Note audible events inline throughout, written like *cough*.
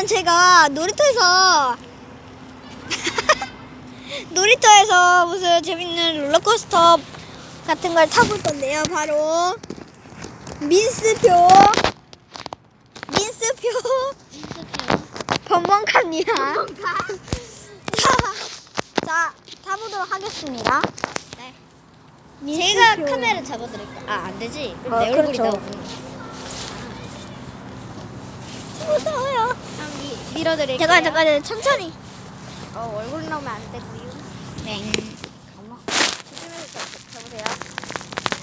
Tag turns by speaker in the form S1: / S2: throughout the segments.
S1: 오늘은 제가 놀이터에서 *laughs* 놀이터에서 무슨 재밌는 롤러코스터 같은 걸 타볼 건데요. 바로 민스표 민스표 번번카입니다. 자, 자 타보도록 하겠습니다.
S2: 네.
S1: 민스표.
S2: 제가 카메라 잡아드릴게요. 아, 안 되지. 그럼
S1: 어,
S2: 내 얼굴이
S1: 그렇죠.
S2: 나오고.
S1: 무서워요.
S2: 그럼 미, 밀어드릴게요.
S1: 잠깐 잠깐 천천히.
S2: 어, 얼굴 나오면 안 되고요.
S1: 네.
S2: 어머. 조심해서 잡- 잡으세요.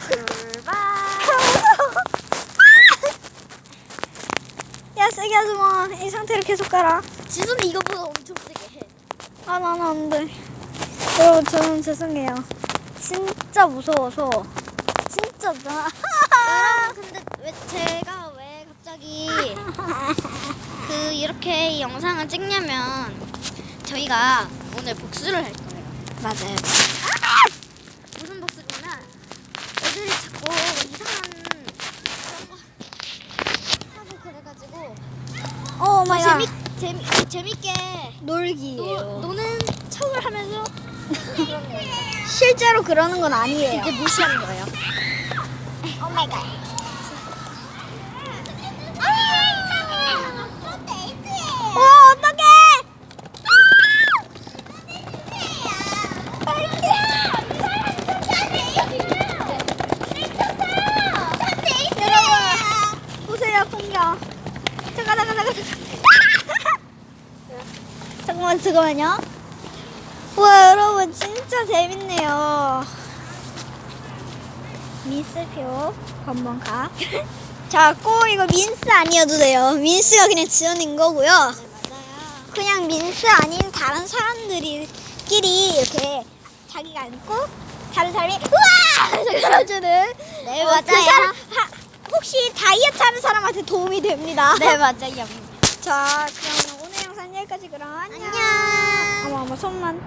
S2: 출발. *laughs*
S1: 야 세게 하지 마. 이 상태로 계속 가라.
S2: 지수는 이거보다 엄청 세게 해.
S1: 아 나는 안 돼. 여러분 저는 죄송해요. 진짜 무서워서. 진짜 나. *laughs*
S2: 여러분, 근데 왜 제가 왜 갑자기 그 이렇게 영상을 찍냐면 저희가 오늘 복수를 할 거예요.
S1: 맞아요.
S2: 무슨 복수냐면 애들이 자꾸 이상한 그런 거 하고 그래가지고
S1: 오 마이 갓.
S2: 재미 재미 재밌게
S1: 놀기예요.
S2: 노, 노는 척을 하면서.
S1: 실제로 그러는 건 아니에요.
S2: 이제 무시하는 거예요.
S1: 오 마이 갓. 오 어떡해! 여러분 풍경. 잠깐 잠깐 잠깐 잠깐. 잠깐만 잠깐만요. 와 여러분 진짜 재밌네요. 민스표 번번가. *laughs* 자, 꼭 이거 민스 아니어도 돼요. 민스가 그냥 지어낸 거고요.
S2: 맞아요.
S1: 그냥 민스 아닌 다른 사람들끼리 이렇게 자기가 앉고 다른 사람이 우와! *laughs* 그러주는
S2: 네,
S1: 어, 그
S2: 맞아요.
S1: 사람, 하, 하는 사람한테 도움이 됩니다.
S2: 네 *laughs* 맞아요.
S1: 자, 그럼 오늘 영상 여기까지 그럼 안녕.
S2: 안녕.
S1: 어머 어머 손만